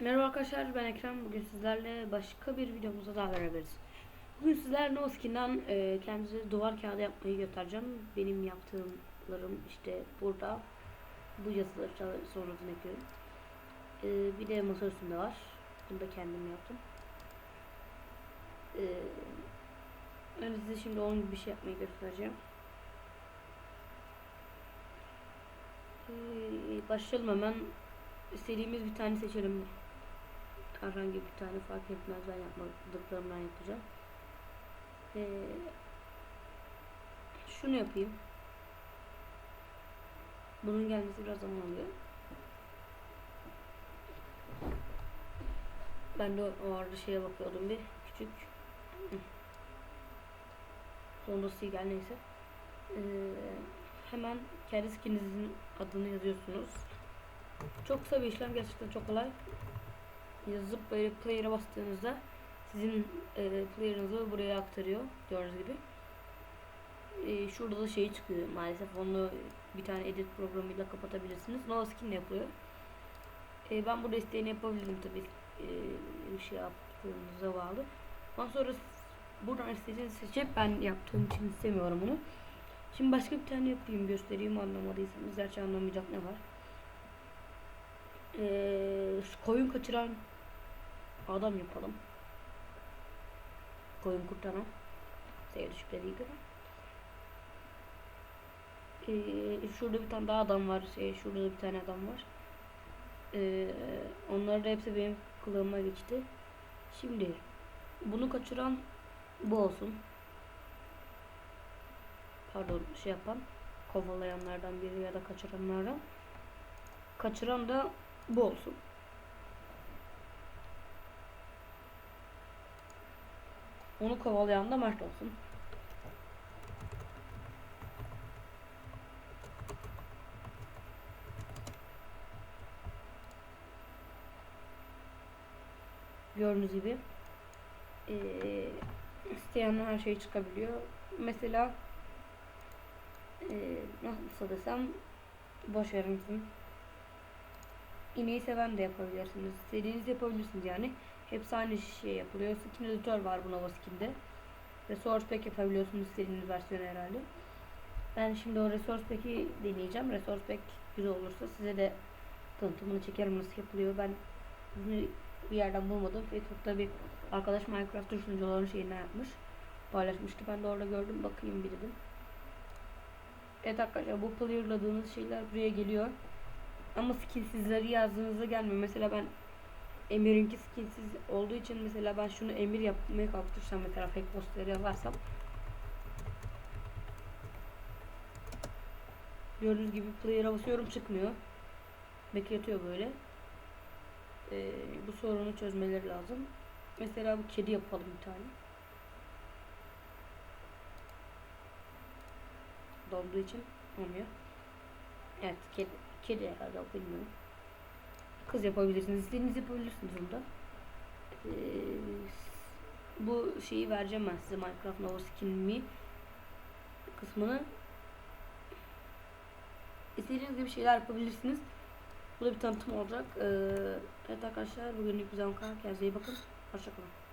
Merhaba arkadaşlar ben Ekrem. Bugün sizlerle başka bir videomuzda daha beraberiz. Bugün sizlerle o skinden e, kendinize duvar kağıdı yapmayı göstereceğim. Benim yaptığımlarım işte burada. Bu yazıları sonradan ekliyorum. E, bir de masa üstünde var. Bunu da kendim yaptım. E, ben size şimdi onun gibi bir şey yapmayı göstereceğim. E, başlayalım hemen. İstediğimiz bir tane seçelim. Herhangi bir tane fark etmez ben yapmadıklarımdan yapacağım. Ee, şunu yapayım. Bunun gelmesi biraz zaman alıyor. Ben de o arada şeye bakıyordum bir küçük. Sonra gel neyse. Ee, hemen kendi skinizin adını yazıyorsunuz. Çok kısa bir işlem gerçekten çok kolay. Yazıp böyle player'a bastığınızda sizin e, player'ınızı buraya aktarıyor gördüğünüz gibi. E, şurada da şey çıkıyor maalesef onu bir tane edit programıyla kapatabilirsiniz. No skin yapıyor. E, ben burada isteğini yapabilirim tabi e, şey yaptığınıza bağlı. Ondan sonra buradan istediğinizi seçip ben yaptığım için istemiyorum bunu. Şimdi başka bir tane yapayım göstereyim anlamadıysanız. Gerçi anlamayacak ne var. Ee, koyun kaçıran adam yapalım. Koyun kurtaran. Seyir şüpheliği göre. Ee, şurada bir tane daha adam var. Şey, şurada da bir tane adam var. Ee, onlar da hepsi benim kılığıma geçti. Şimdi bunu kaçıran bu olsun. Pardon şey yapan kovalayanlardan biri ya da kaçıranlardan. Kaçıran da bu olsun. Onu kovalayan da Mert olsun. Gördüğünüz gibi ee, isteyen her şey çıkabiliyor. Mesela ee, nasıl desem boş verin İneği seven de yapabilirsiniz. İstediğiniz yapabilirsiniz yani. Hepsi aynı şey yapılıyor. Skin editör var bu Nova Skin'de. Resource Pack yapabiliyorsunuz istediğiniz versiyonu herhalde. Ben şimdi o Resource Pack'i deneyeceğim. Resource Pack güzel olursa size de tanıtımını çekerim nasıl yapılıyor. Ben bunu bir yerden bulmadım. Facebook'ta bir arkadaş Minecraft sunucuların şeyinden yapmış. Paylaşmıştı. Ben de orada gördüm. Bakayım bir dedim. Evet arkadaşlar bu player'ladığınız şeyler buraya geliyor. Ama skillsizleri yazdığınızda gelmiyor. Mesela ben Emir'inki skillsiz olduğu için mesela ben şunu Emir yapmaya kalktırsam mesela fake postları yazarsam Gördüğünüz gibi player'a basıyorum çıkmıyor. Bekletiyor böyle. Ee, bu sorunu çözmeleri lazım. Mesela bu kedi yapalım bir tane. Donduğu için olmuyor. Evet kedi, kedi herhalde bilmiyorum. Kız yapabilirsiniz. İstediğiniz yapabilirsiniz onda. Ee, bu şeyi vereceğim ben size Minecraft Nova Skin Me kısmını. İstediğiniz gibi şeyler yapabilirsiniz. Bu da bir tanıtım olacak. Ee, evet arkadaşlar bugünlük bizden bu kadar. Kendinize iyi bakın. Hoşçakalın.